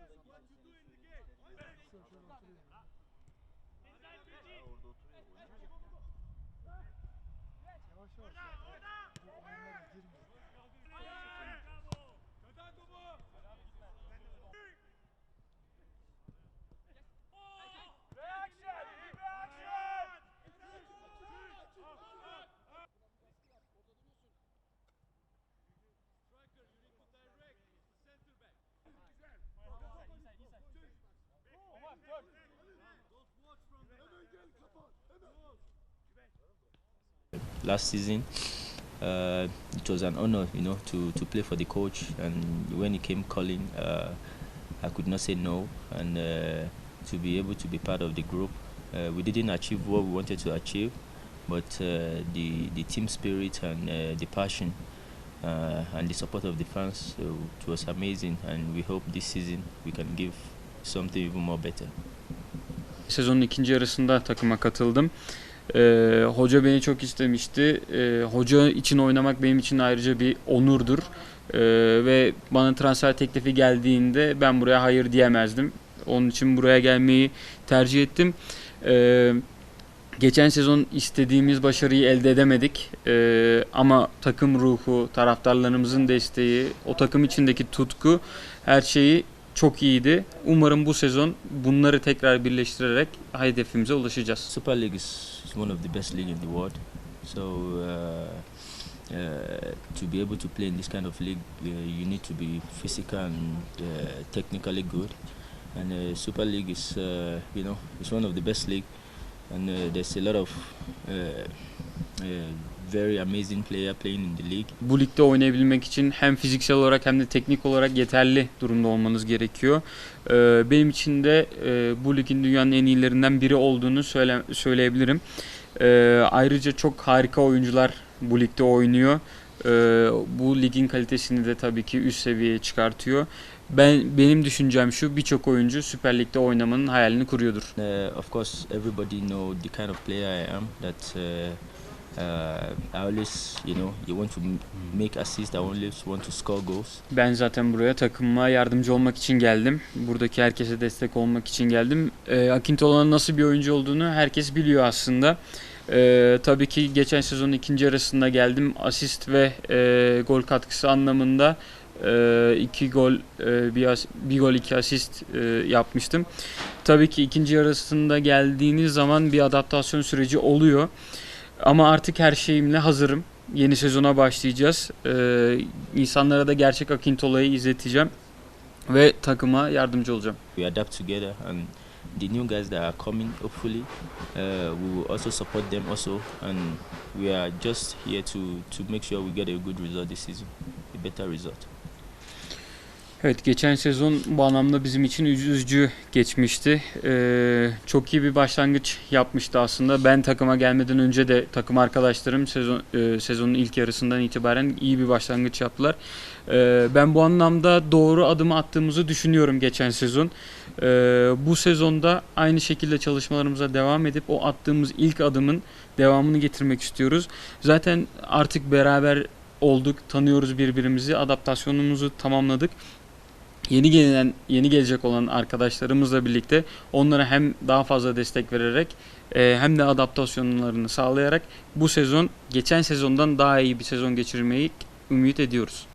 Orada oturuyor. Yavaş yavaş. Bu oyunlara last season. Uh, it was an honor, you know, to, to play for the coach. And when he came calling, uh, I could not say no. And uh, to be able to be part of the group, uh, we didn't achieve what we wanted to achieve, but uh, the the team spirit and uh, the passion and the support of the fans, it was amazing. And we hope this season we can give something even more better. Sezonun ikinci yarısında takıma katıldım. Ee, hoca beni çok istemişti. Ee, hoca için oynamak benim için ayrıca bir onurdur. Ee, ve bana transfer teklifi geldiğinde ben buraya hayır diyemezdim. Onun için buraya gelmeyi tercih ettim. Ee, geçen sezon istediğimiz başarıyı elde edemedik. Ee, ama takım ruhu, taraftarlarımızın desteği, o takım içindeki tutku her şeyi çok iyiydi. Umarım bu sezon bunları tekrar birleştirerek hedefimize ulaşacağız. League is is one of the best league in the world. So uh, uh, to be able to play in this kind of league, uh, you need to be physical and uh, technically good. And uh, Super League is, uh, you know, it's one of the best league, and uh, there's a lot of uh, uh, very amazing player playing in the league. Bu ligde oynayabilmek için hem fiziksel olarak hem de teknik olarak yeterli durumda olmanız gerekiyor. Ee, benim için de e, bu ligin dünyanın en iyilerinden biri olduğunu söyle, söyleyebilirim. Ee, ayrıca çok harika oyuncular bu ligde oynuyor. Ee, bu ligin kalitesini de tabii ki üst seviyeye çıkartıyor. Ben benim düşüncem şu birçok oyuncu Süper Lig'de oynamanın hayalini kuruyordur. Uh, of course, everybody know the kind of player I am. That uh, uh, I always, you know, you want to make assists. I always want to score goals. Ben zaten buraya takımıma yardımcı olmak için geldim. Buradaki herkese destek olmak için geldim. E, Akintola'nın nasıl bir oyuncu olduğunu herkes biliyor aslında. E, tabii ki geçen sezonun ikinci yarısında geldim. Asist ve e, gol katkısı anlamında e, iki gol, e, bir, as- bir gol iki asist e, yapmıştım. Tabii ki ikinci yarısında geldiğiniz zaman bir adaptasyon süreci oluyor. Ama artık her şeyimle hazırım. Yeni sezona başlayacağız. Ee, insanlara da gerçek Akintola'yı izleteceğim ve takıma yardımcı olacağım. we adapt together and the new guys that are coming hopefully uh, we will also support them also and we are just here to to make sure we get a good result this season a better result Evet geçen sezon bu anlamda bizim için üzücü geçmişti. Ee, çok iyi bir başlangıç yapmıştı aslında. Ben takıma gelmeden önce de takım arkadaşlarım sezon e, sezonun ilk yarısından itibaren iyi bir başlangıç yaptılar. Ee, ben bu anlamda doğru adımı attığımızı düşünüyorum geçen sezon. Ee, bu sezonda aynı şekilde çalışmalarımıza devam edip o attığımız ilk adımın devamını getirmek istiyoruz. Zaten artık beraber olduk, tanıyoruz birbirimizi, adaptasyonumuzu tamamladık yeni gelen yeni gelecek olan arkadaşlarımızla birlikte onlara hem daha fazla destek vererek e, hem de adaptasyonlarını sağlayarak bu sezon geçen sezondan daha iyi bir sezon geçirmeyi ümit ediyoruz.